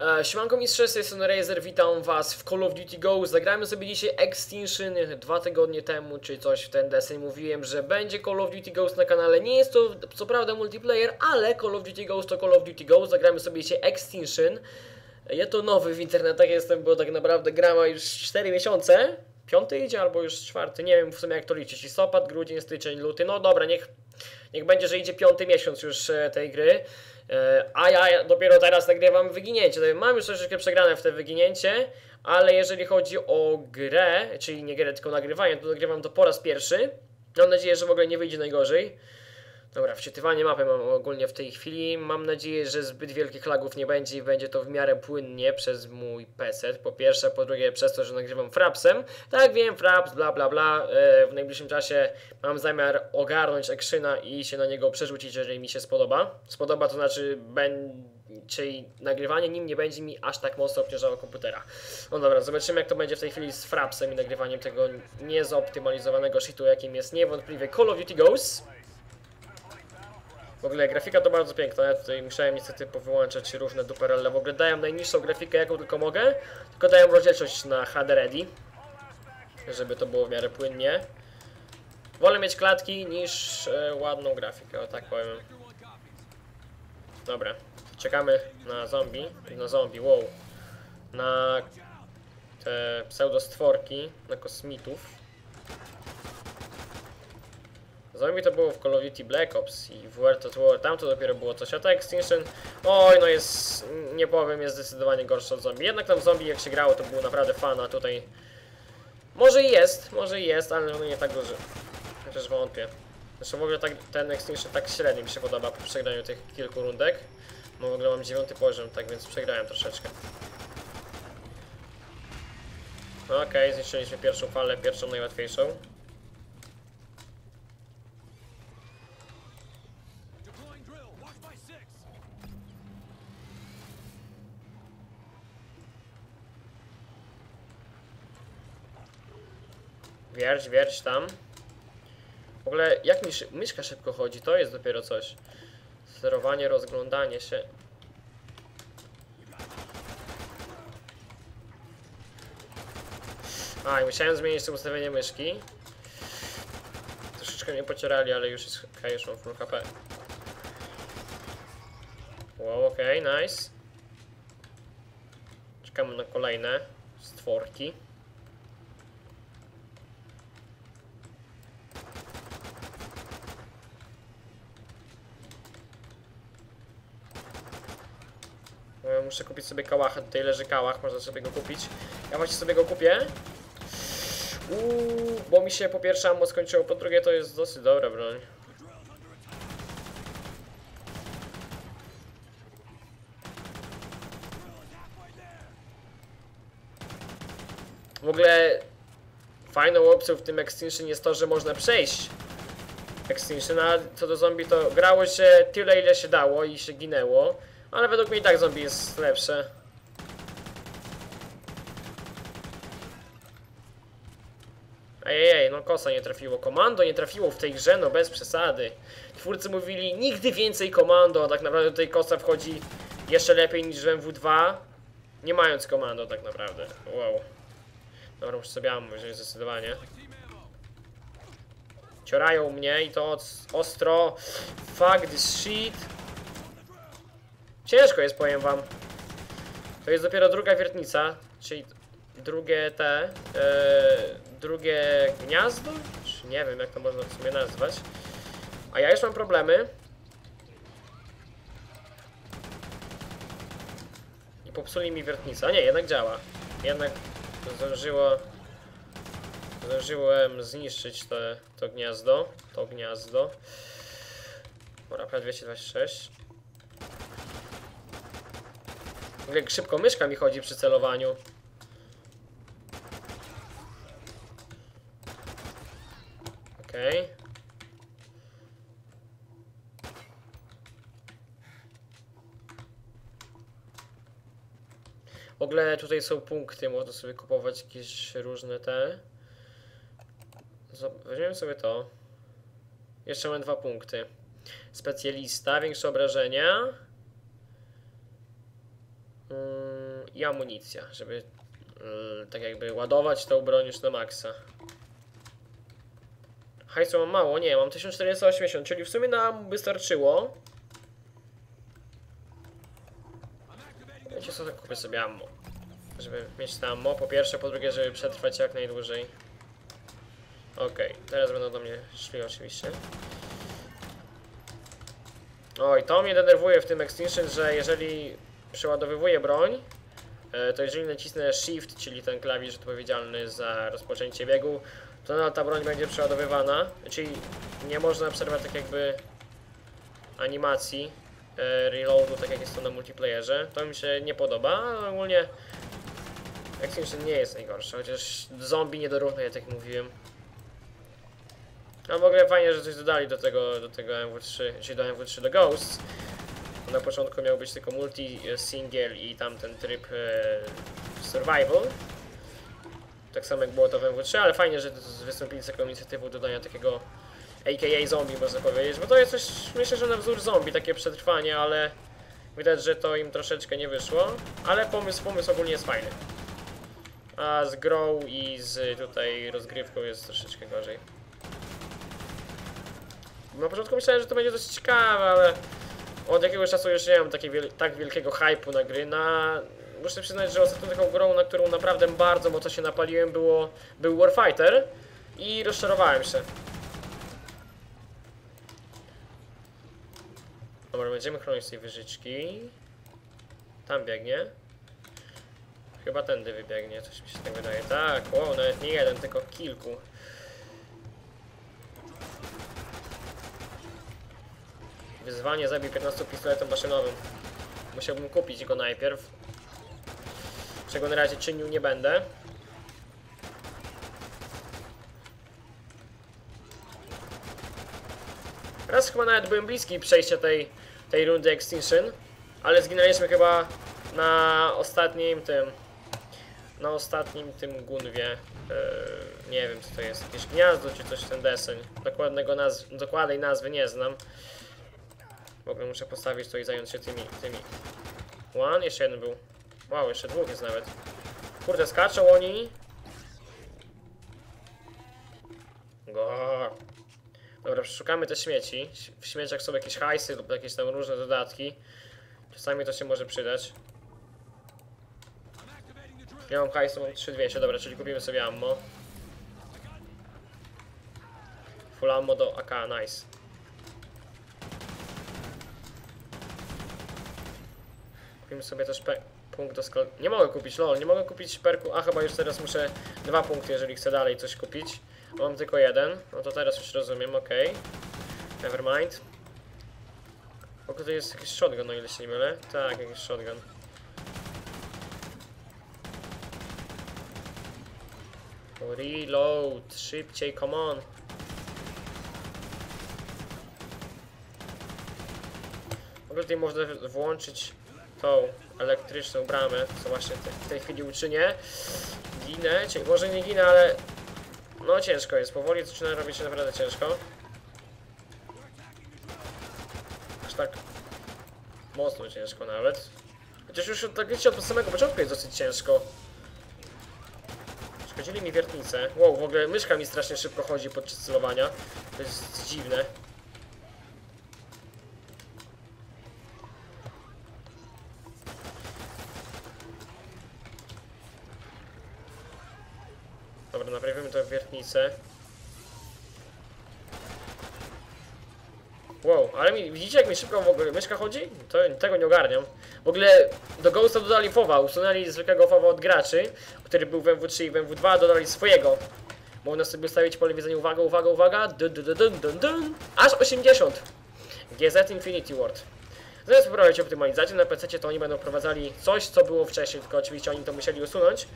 E, Siemanko mistrze, z tej strony Razer, witam was w Call of Duty Go. Zagramy sobie dzisiaj Extinction dwa tygodnie temu, czy coś w ten deseń mówiłem, że będzie Call of Duty Ghost na kanale. Nie jest to co prawda multiplayer, ale Call of Duty Ghost to Call of Duty Ghost. Zagramy sobie dzisiaj Extinction. Ja to nowy w internetach jestem, bo tak naprawdę grama już 4 miesiące. Piąty idzie albo już czwarty, nie wiem w sumie jak to liczyć. Listopad, grudzień, styczeń, luty. No dobra, niech, niech będzie, że idzie piąty miesiąc już e, tej gry. E, A ja dopiero teraz nagrywam wyginięcie. Mam już troszeczkę przegrane w te wyginięcie, ale jeżeli chodzi o grę, czyli nie grę, tylko nagrywanie, to nagrywam to po raz pierwszy. Mam nadzieję, że w ogóle nie wyjdzie najgorzej. Dobra, wczytywanie mapy mam ogólnie w tej chwili. Mam nadzieję, że zbyt wielkich lagów nie będzie i będzie to w miarę płynnie przez mój PC. Po pierwsze, po drugie przez to, że nagrywam frapsem. Tak wiem, fraps, bla bla bla. E, W najbliższym czasie mam zamiar ogarnąć Actiona i się na niego przerzucić, jeżeli mi się spodoba. Spodoba to znaczy, ben... czyli nagrywanie nim nie będzie mi aż tak mocno obciążało komputera. No dobra, zobaczymy jak to będzie w tej chwili z frapsem i nagrywaniem tego niezoptymalizowanego shitu, jakim jest niewątpliwie Call of Duty Ghosts. W ogóle grafika to bardzo piękna, ja tutaj musiałem niestety powyłączać różne duperelle. W ogóle daję najniższą grafikę jaką tylko mogę, tylko daję rozdzielczość na HD Ready, żeby to było w miarę płynnie. Wolę mieć klatki niż e, ładną grafikę, o tak powiem. Dobra, czekamy na zombie, na zombie, wow. Na te pseudostworki, na kosmitów. Zombie to było w Call of Duty Black Ops i w World at War, tam to dopiero było coś, a ta Extinction, oj no jest, nie powiem, jest zdecydowanie gorsze od zombie. Jednak tam zombie jak się grało to było naprawdę fan, a tutaj może i jest, może i jest, ale no nie tak duży. Chociaż wątpię. Zresztą w ogóle tak, ten Extinction tak średnio mi się podoba po przegraniu tych kilku rundek. Bo w ogóle mam dziewiąty poziom, tak więc przegrałem troszeczkę. Okej, okay, zniszczyliśmy pierwszą falę, pierwszą najłatwiejszą. Wierć, wierć tam. W ogóle jak mi myszka szybko chodzi, to jest dopiero coś. Sterowanie, rozglądanie się. A, i musiałem zmienić sobie ustawienie myszki. Troszeczkę mnie pocierali, ale już jest ok, już mam full HP. Wow, okej, okay, nice. Czekamy na kolejne stworki. Muszę kupić sobie kałacha, tutaj leży kałach, można sobie go kupić. Ja właśnie sobie go kupię. Uuu, bo mi się po pierwsze ammo skończyło, po drugie to jest dosyć dobra broń. W ogóle fajną opcją w tym Extinction jest to, że można przejść Extinction, a co do zombie to grało się tyle ile się dało i się ginęło. Ale według mnie i tak zombie jest lepsze. Ejej, no kosa nie trafiło. Komando nie trafiło w tej grze, no bez przesady. Twórcy mówili nigdy więcej komando, a tak naprawdę tutaj kosa wchodzi jeszcze lepiej niż w MW2. Nie mając komando tak naprawdę. Wow. Dobra, muszę sobie ammo wziąć zdecydowanie. Ciorają mnie i to ostro. Fuck this shit. Ciężko jest, powiem wam. To jest dopiero druga wiertnica, czyli drugie te, yy, drugie gniazdo? Czy nie wiem, jak to można w sumie nazwać. A ja już mam problemy. I popsuli mi wiertnicę. A nie, jednak działa. Jednak zdążyło... Zdążyłem zniszczyć te, to gniazdo. To gniazdo. Dobra, P226. Jak szybko myszka mi chodzi przy celowaniu. Okej. Okay. W ogóle tutaj są punkty, można sobie kupować jakieś różne te. Weźmiemy sobie to. Jeszcze mam dwa punkty. Specjalista, większe obrażenia. Mm, I amunicja, żeby mm, tak jakby ładować tą broń już na maksa. Hajsu mam mało, nie, mam 1480, czyli w sumie nam wystarczyło. Wiecie co, kupię sobie ammo. Żeby mieć to ammo, po pierwsze, po drugie, żeby przetrwać jak najdłużej. Okej, teraz będą do mnie szli oczywiście. Oj, to mnie denerwuje w tym Extinction, że jeżeli przeładowywuję broń, e, to jeżeli nacisnę Shift, czyli ten klawisz odpowiedzialny za rozpoczęcie biegu, to nadal ta broń będzie przeładowywana, czyli nie można przerwać tak jakby animacji e, reloadu, tak jak jest to na multiplayerze. To mi się nie podoba, ale ogólnie Extinction nie jest najgorsze, chociaż zombie nie dorównuje, tak jak mówiłem. A w ogóle fajnie, że coś dodali do tego, do tego MW3, czyli do MW3 do Ghosts. Na początku miał być tylko multi, e, single i tamten tryb e, survival. Tak samo jak było to w MW3, ale fajnie, że wystąpili z taką inicjatywą dodania takiego AKA zombie, można powiedzieć, bo to jest coś, myślę, że na wzór zombie, takie przetrwanie, ale widać, że to im troszeczkę nie wyszło, ale pomysł, pomysł ogólnie jest fajny. A z grą i z tutaj rozgrywką jest troszeczkę gorzej. Na początku myślałem, że to będzie dosyć ciekawe, ale od jakiegoś czasu już nie mam wiel tak wielkiego hype'u na gry. Na... Muszę przyznać, że ostatnią taką grą, na którą naprawdę bardzo mocno się napaliłem, było, był Warfighter i rozczarowałem się. Dobra, będziemy chronić tej wyżyczki. Tam biegnie. Chyba tędy wybiegnie, coś mi się tak wydaje. Tak, wow, nawet nie jeden, tylko kilku. Wyzwanie zabij 15 pistoletem maszynowym. Musiałbym kupić go najpierw. Czego na razie czynił nie będę. Raz chyba nawet byłem bliski przejścia tej, tej rundy Extinction, ale zginęliśmy chyba na ostatnim tym, na ostatnim tym gunwie. Yy, nie wiem co to jest, jakieś gniazdo czy coś ten deseń. Dokładnego nazw dokładnej nazwy nie znam. W muszę postawić to i zająć się tymi, tymi. One, jeszcze jeden był. Wow, jeszcze dwóch jest nawet. Kurde, skaczą oni. Go. Dobra, przeszukamy te śmieci. W śmieciach są jakieś hajsy lub jakieś tam różne dodatki. Czasami to się może przydać. Ja mam hajsu, mam 3200, dobra, czyli kupimy sobie ammo. Full ammo do AK, nice. Kupimy sobie też punkt do skal... Nie mogę kupić, lol, nie mogę kupić perku. A chyba już teraz muszę dwa punkty, jeżeli chcę dalej coś kupić. Mam tylko jeden, no to teraz już rozumiem, okej. Never mind. W ogóle to jest jakiś shotgun, o ile się nie mylę. Tak, jakiś shotgun. Reload, szybciej, come on. W ogóle tutaj można włączyć tą elektryczną bramę, co właśnie w tej chwili uczynię. Ginę, czyli może nie ginę, ale no ciężko jest, powoli zaczyna robić się naprawdę ciężko. Aż tak mocno ciężko nawet. Chociaż już tak wiecie, od samego początku jest dosyć ciężko. Szkodzili mi wiertnicę. Wow, w ogóle myszka mi strasznie szybko chodzi podczas celowania. To jest dziwne. Dobra, naprawimy tę wiertnicę. Wow, ale mi, widzicie jak mi szybko w ogóle myszka chodzi? To, tego nie ogarniam. W ogóle do Ghosta dodali FOWA, usunęli zwykłego FOWA od graczy, który był w MW3 i w MW2, dodali swojego. Można sobie ustawić pole widzenia, uwaga, uwaga, uwaga, dun, dun, dun, dun, dun, aż 80. GZ Infinity Ward. Zamiast poprawiać optymalizację na PC, to oni będą wprowadzali coś, co było wcześniej, tylko oczywiście oni to musieli usunąć.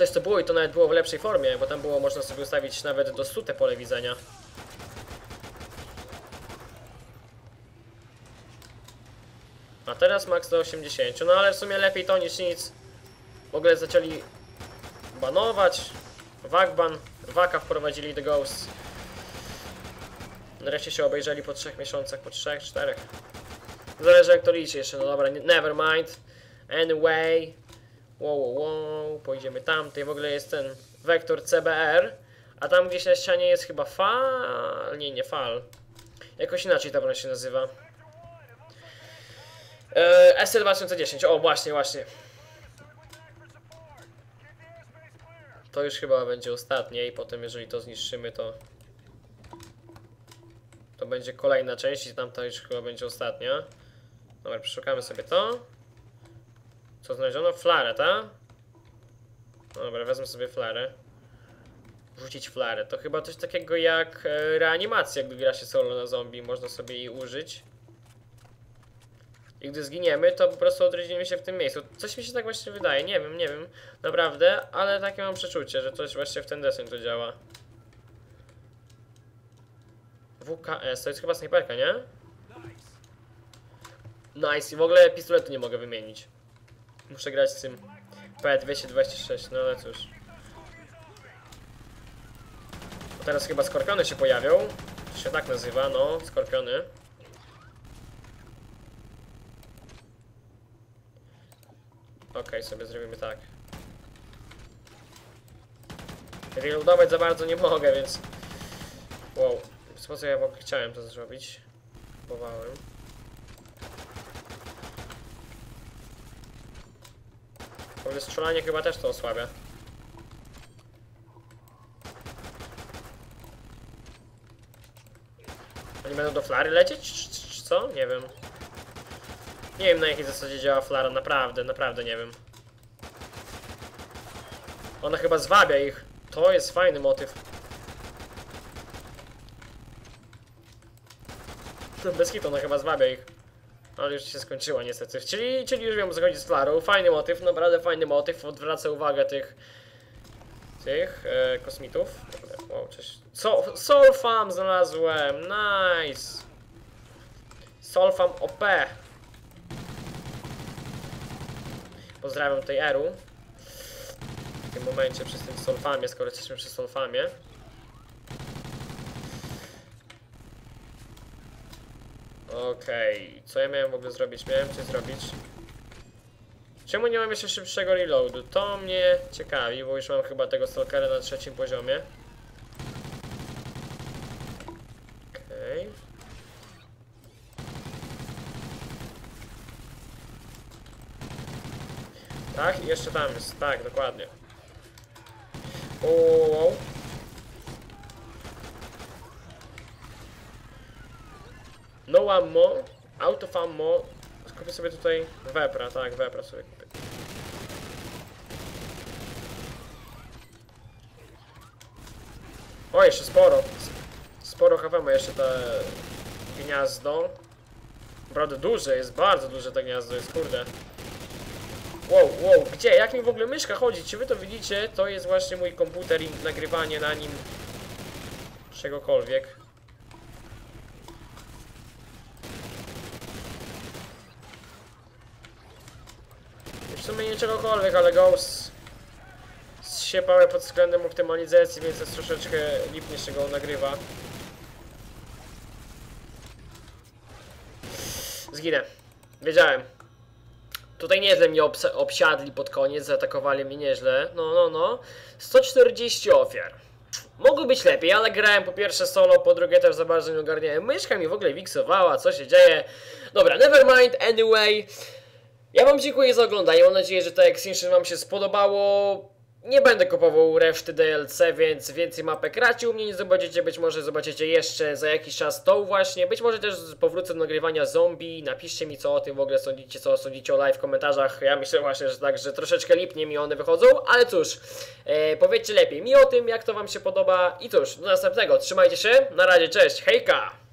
Coś co było i to nawet było w lepszej formie, bo tam było można sobie ustawić nawet do 100 te pole widzenia. A teraz max do 80, no ale w sumie lepiej to niż nic. W ogóle zaczęli banować, wakban, waka wprowadzili do Ghost. Nareszcie się obejrzeli po 3 miesiącach, po 3, 4. Zależy jak to liczy jeszcze, no dobra, never mind. Anyway. Wow, wow, wow. Pojedziemy tam. Tutaj w ogóle jest ten wektor CBR. A tam gdzieś na ścianie jest chyba fal. Nie, nie fal. Jakoś inaczej ta broń się nazywa. E, SL2010. O, właśnie, właśnie. To już chyba będzie ostatnie i potem jeżeli to zniszczymy to to będzie kolejna część i tamta już chyba będzie ostatnia. Dobra, przeszukamy sobie to. Co znaleziono? Flarę, tak? Dobra, wezmę sobie flarę. Wrzucić flarę. To chyba coś takiego jak e, reanimacja, gdy gra się solo na zombie. Można sobie jej użyć. I gdy zginiemy, to po prostu odrodzimy się w tym miejscu. Coś mi się tak właśnie wydaje, nie wiem, nie wiem, naprawdę, ale takie mam przeczucie, że coś właśnie w ten deseń to działa. WKS, to jest chyba snajperka, nie? Nice, i w ogóle pistoletu nie mogę wymienić. Muszę grać z tym P226, no ale cóż. Bo teraz chyba skorpiony się pojawią. To się tak nazywa, no, skorpiony. Okej, sobie zrobimy tak. Reloadować za bardzo nie mogę, więc... Wow, po co ja chciałem to zrobić? Próbowałem. Strzelanie chyba też to osłabia. Oni będą do flary lecieć, czy, czy, czy co? Nie wiem. Nie wiem na jakiej zasadzie działa flara, naprawdę, naprawdę nie wiem. Ona chyba zwabia ich. To jest fajny motyw. Bez hitu, ona chyba zwabia ich. Ale już się skończyła niestety. Czyli, czyli już wiem chodzi z flarą. Fajny motyw, naprawdę fajny motyw. Odwraca uwagę tych tych e, kosmitów. Wow, cześć. So, Solfam znalazłem, nice. Solfam OP. Pozdrawiam tej Eru. W tym momencie przy tym Solfamie, skoro jesteśmy przy Solfamie. Okej, co ja miałem w ogóle zrobić? Miałem coś zrobić. Czemu nie mam jeszcze szybszego reloadu? To mnie ciekawi, bo już mam chyba tego stalkera na trzecim poziomie. Okej. Tak, i jeszcze tam jest, tak, dokładnie. O, o, o. No ammo, out of ammo. Kupię sobie tutaj wepra, tak, wepra sobie kupię. O, jeszcze sporo. Sporo ma jeszcze te gniazdo. Naprawdę duże, jest bardzo duże to gniazdo, jest kurde. Wow, wow, gdzie? Jak mi w ogóle myszka chodzi? Czy wy to widzicie? To jest właśnie mój komputer i nagrywanie na nim czegokolwiek. Sumie nie czegokolwiek, ale Ghost siepałe pod względem optymalizacji, więc jest troszeczkę lipnie czego on nagrywa. Zginę. Wiedziałem. Tutaj nieźle mnie obs- obsiadli pod koniec, zaatakowali mnie nieźle. No, no, no. 140 ofiar. Mogło być lepiej, ale grałem po pierwsze solo, po drugie też za bardzo nie ogarniałem. Myszka mi w ogóle wiksowała, co się dzieje. Dobra, nevermind, anyway. Ja wam dziękuję za oglądanie, mam nadzieję, że to Extinction wam się spodobało. Nie będę kupował reszty DLC, więc więcej mapek raczej u mnie nie zobaczycie, być może zobaczycie jeszcze za jakiś czas tą właśnie, być może też powrócę do nagrywania zombie, napiszcie mi co o tym w ogóle sądzicie, co sądzicie o live w komentarzach, ja myślę właśnie, że tak, że troszeczkę lipnie mi one wychodzą, ale cóż, e, powiedzcie lepiej mi o tym, jak to wam się podoba. I cóż, do następnego, trzymajcie się, na razie, cześć, hejka!